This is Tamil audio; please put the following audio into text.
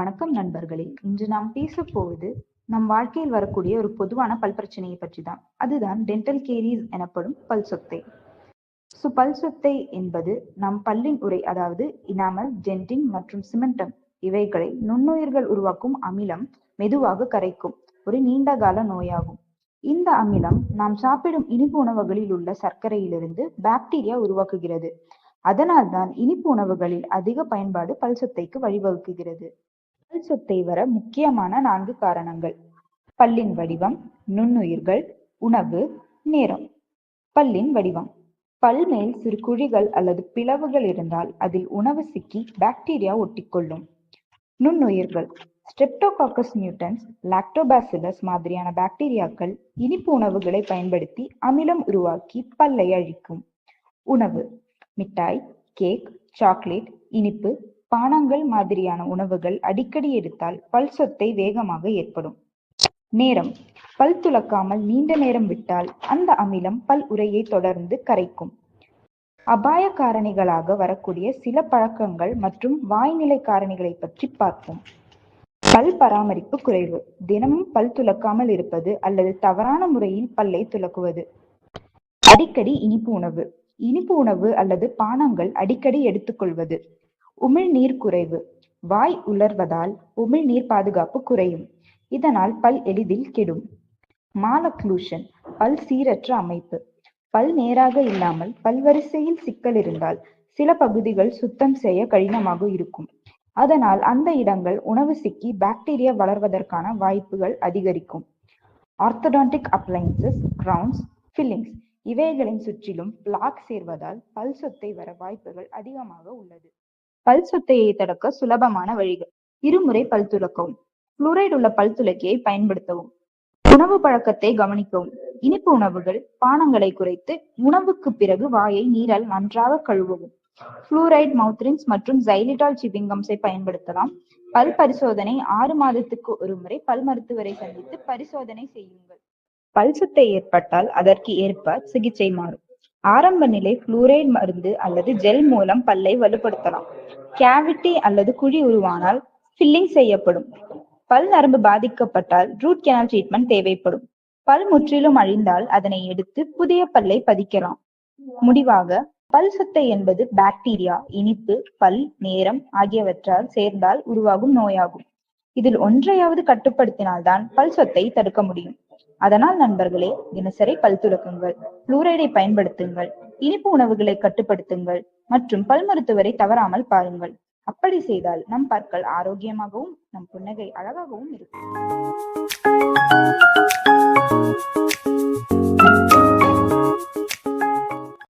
வணக்கம் நண்பர்களே. இன்று நாம் பேச போவது நம் வாழ்க்கையில் வரக்கூடிய ஒரு பொதுவான பல் பிரச்சனையை பற்றி தான் அதுதான் டென்டல் கேரிஸ் எனப்படும் பல் சொத்தை. ஸோ பல் சொத்தை என்பது நம் பல்லின் உரை அதாவது இனாமல் டென்டின் மற்றும் சிமெண்டம் இவைகளை நுண்ணுயிர்கள் உருவாக்கும் அமிலம் மெதுவாக கரைக்கும் ஒரு நீண்ட கால நோயாகும். இந்த அமிலம் நாம் சாப்பிடும் இனிப்பு உணவுகளில் உள்ள சர்க்கரையிலிருந்து பாக்டீரியா உருவாக்குகிறது. அதனால்தான் இனிப்பு உணவுகளில் அதிக பயன்பாடு பல் சொத்தைக்கு வழிவகுக்குகிறது பல் சொத்தை வர முக்கியமான நான்கு காரணங்கள். பல்லின் வடிவம் நுண்ணுயிர்கள் உணவு நேரம். பல்லின் வடிவம். பல் மேல் சிறு குழிகள் அல்லது பிளவுகள் இருந்தால் அதில் உணவு சிக்கி பாக்டீரியா ஒட்டிக்கொள்ளும். நுண்ணுயிர்கள். ஸ்ட்ரெப்டோகாக்கஸ் நியூட்டன்ஸ் லாக்டோபாசிலஸ் மாதிரியான பாக்டீரியாக்கள் இனிப்பு உணவுகளை பயன்படுத்தி அமிலம் உருவாக்கி பல்லை அழிக்கும். உணவு. மிட்டாய் கேக் சாக்லேட் இனிப்பு பானங்கள் மாதிரியான உணவுகள் அடிக்கடி எடுத்தால் பல் சொத்தை வேகமாக ஏற்படும். நேரம். பல் துலக்காமல் நீண்ட நேரம் விட்டால் அந்த அமிலம் பல் உரையை தொடர்ந்து கரைக்கும். அபாய காரணிகளாக வரக்கூடிய சில பழக்கங்கள் மற்றும் வாய்நிலை காரணிகளை பற்றி பார்ப்போம். பல் பராமரிப்பு குறைவு. தினமும் பல் துலக்காமல் இருப்பது அல்லது தவறான முறையில் பல்லை துலக்குவது அடிக்கடி இனிப்பு உணவு. இனிப்பு உணவு அல்லது பானங்கள் அடிக்கடி எடுத்துக்கொள்வது. உமிழ்நீர் குறைவு. வாய் உலர்வதால் உமிழ்நீர் பாதுகாப்பு குறையும். இதனால் பல் எளிதில் கெடும். மாலக்லூஷன் பல் சீரற்ற அமைப்பு. பல் நேராக இல்லாமல் பல்வரிசையில் சிக்கல் இருந்தால் சில பகுதிகள் சுத்தம் செய்ய கடினமாக இருக்கும். அதனால் அந்த இடங்கள் உணவு சிக்கி பாக்டீரியா வளர்வதற்கான வாய்ப்புகள் அதிகரிக்கும். ஆர்த்தடான்டிக் அப்ளைன்சஸ் கிரவுன்ஸ் ஃபில்லிங்ஸ் இவைகளின் சுற்றிலும் பிளாக் சேர்வதால் பல் சொத்தை வர வாய்ப்புகள் அதிகமாக உள்ளது. பல் சொத்தையை தடுக்க சுலபமான வழிகள். இருமுறை பல் துலக்கவும். புளூரைடு உள்ள பல் துலக்கியை பயன்படுத்தவும். உணவு பழக்கத்தை கவனிக்கவும். இனிப்பு உணவுகள் பானங்களை குறைத்து உணவுக்கு பிறகு வாயை நீரால் நன்றாக கழுவவும். புளூரைட் மவுத்ரின்ஸ் மற்றும் ஜைலிடால் சிவிங்கம்ஸை பயன்படுத்தலாம். பல் பரிசோதனை ஆறு மாதத்துக்கு ஒரு முறை பல் மருத்துவரை சந்தித்து பரிசோதனை செய்யுங்கள். பல் சொத்தை ஏற்பட்டால் அதற்கு ஏற்ப சிகிச்சை மாறும். ஆரம்ப நிலை புளூரைடு மருந்து அல்லது ஜெல் மூலம் பல்லை வலுப்படுத்தலாம். கேவிட்டி அல்லது குழி உருவானால் ஃபில்லிங் செய்யப்படும். பல் நரம்பு பாதிக்கப்பட்டால் ரூட் கெனால் ட்ரீட்மெண்ட் தேவைப்படும். பல் முற்றிலும் அழிந்தால் அதனை எடுத்து புதிய பல்லை பதிக்கலாம். முடிவாக பல் சொத்தை என்பது பாக்டீரியா இனிப்பு பல் நேரம் ஆகியவற்றால் சேர்ந்தால் உருவாகும் நோயாகும். இதில் ஒன்றையாவது கட்டுப்படுத்தினால்தான் பல் சொத்தை தடுக்க முடியும். அதனால் நண்பர்களே தினசரி பல் துலக்குங்கள் புளூரைடை பயன்படுத்துங்கள் இனிப்பு உணவுகளை கட்டுப்படுத்துங்கள் மற்றும் பல் மருத்துவரை தவறாமல் பாருங்கள். அப்படி செய்தால் நம் பற்கள் ஆரோக்கியமாகவும் நம் புன்னகை அழகாகவும் இருக்கும்.